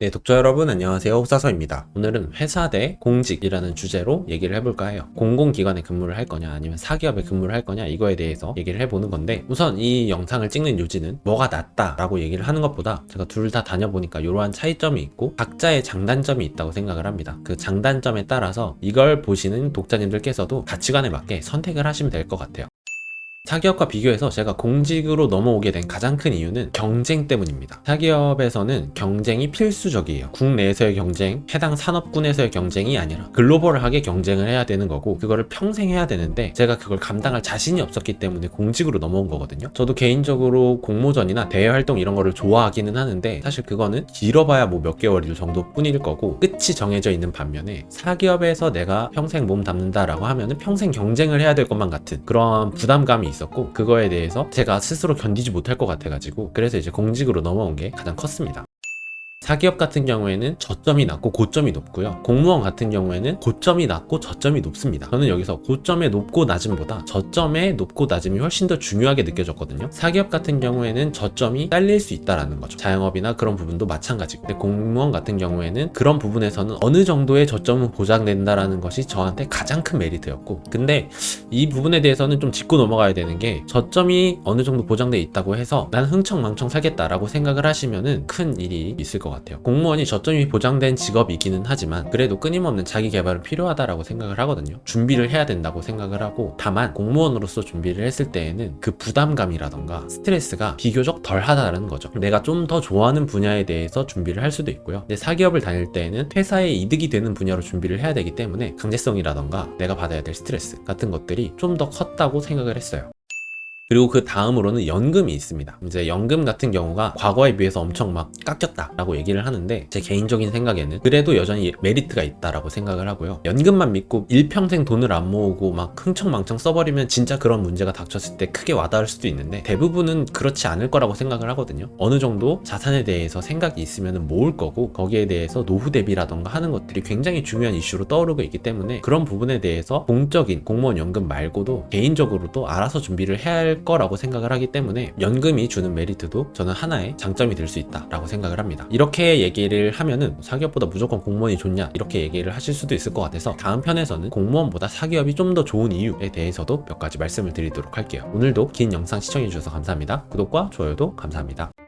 네, 독자 여러분 안녕하세요. 옥사서입니다. 오늘은 회사 대 공직이라는 주제로 얘기를 해볼까 해요. 공공기관에 근무를 할 거냐 아니면 사기업에 근무를 할 거냐 이거에 대해서 얘기를 해보는 건데 우선 이 영상을 찍는 요지는 뭐가 낫다라고 얘기를 하는 것보다 제가 둘 다 다녀보니까 이러한 차이점이 있고 각자의 장단점이 있다고 생각을 합니다. 그 장단점에 따라서 이걸 보시는 독자님들께서도 가치관에 맞게 선택을 하시면 될 것 같아요. 사기업과 비교해서 제가 공직으로 넘어오게 된 가장 큰 이유는 경쟁 때문입니다. 사기업에서는 경쟁이 필수적이에요. 국내에서의 경쟁, 해당 산업군에서의 경쟁이 아니라 글로벌하게 경쟁을 해야 되는 거고 그거를 평생 해야 되는데 제가 그걸 감당할 자신이 없었기 때문에 공직으로 넘어온 거거든요. 저도 개인적으로 공모전이나 대외 활동 이런 거를 좋아하기는 하는데 사실 그거는 길어봐야 뭐 몇 개월 정도 뿐일 거고 끝이 정해져 있는 반면에 사기업에서 내가 평생 몸 담는다라고 하면은 평생 경쟁을 해야 될 것만 같은 그런 부담감이 있었고 그거에 대해서 제가 스스로 견디지 못할 것 같아가지고 그래서 이제 공직으로 넘어온 게 가장 컸습니다. 사기업 같은 경우에는 저점이 낮고 고점이 높고요. 공무원 같은 경우에는 고점이 낮고 저점이 높습니다. 저는 여기서 고점의 높고 낮음보다 저점의 높고 낮음이 훨씬 더 중요하게 느껴졌거든요. 사기업 같은 경우에는 저점이 딸릴 수 있다라는 거죠. 자영업이나 그런 부분도 마찬가지고. 공무원 같은 경우에는 그런 부분에서는 어느 정도의 저점은 보장된다라는 것이 저한테 가장 큰 메리트였고. 근데 이 부분에 대해서는 좀 짚고 넘어가야 되는 게 저점이 어느 정도 보장돼 있다고 해서 난 흥청망청 살겠다라고 생각을 하시면은 큰 일이 있을 것 같아요. 공무원이 저점이 보장된 직업이기는 하지만 그래도 끊임없는 자기 개발은 필요하다라고 생각을 하거든요. 준비를 해야 된다고 생각을 하고 다만 공무원으로서 준비를 했을 때에는 그 부담감이라던가 스트레스가 비교적 덜 하다라는 거죠. 내가 좀 더 좋아하는 분야에 대해서 준비를 할 수도 있고요. 근데 사기업을 다닐 때에는 회사에 이득이 되는 분야로 준비를 해야 되기 때문에 강제성이라던가 내가 받아야 될 스트레스 같은 것들이 좀 더 컸다고 생각을 했어요. 그리고 그 다음으로는 연금이 있습니다. 이제 연금 같은 경우가 과거에 비해서 엄청 막 깎였다라고 얘기를 하는데 제 개인적인 생각에는 그래도 여전히 메리트가 있다라고 생각을 하고요. 연금만 믿고 일평생 돈을 안 모으고 막 흥청망청 써버리면 진짜 그런 문제가 닥쳤을 때 크게 와닿을 수도 있는데 대부분은 그렇지 않을 거라고 생각을 하거든요. 어느 정도 자산에 대해서 생각이 있으면 모을 거고 거기에 대해서 노후 대비라던가 하는 것들이 굉장히 중요한 이슈로 떠오르고 있기 때문에 그런 부분에 대해서 공적인 공무원 연금 말고도 개인적으로도 알아서 준비를 해야 할 거라고 생각을 하기 때문에 연금이 주는 메리트도 저는 하나의 장점이 될 수 있다라고 생각을 합니다. 이렇게 얘기를 하면은 사기업보다 무조건 공무원이 좋냐 이렇게 얘기를 하실 수도 있을 것 같아서 다음 편에서는 공무원보다 사기업이 좀 더 좋은 이유에 대해서도 몇 가지 말씀을 드리도록 할게요. 오늘도 긴 영상 시청해주셔서 감사합니다. 구독과 좋아요도 감사합니다.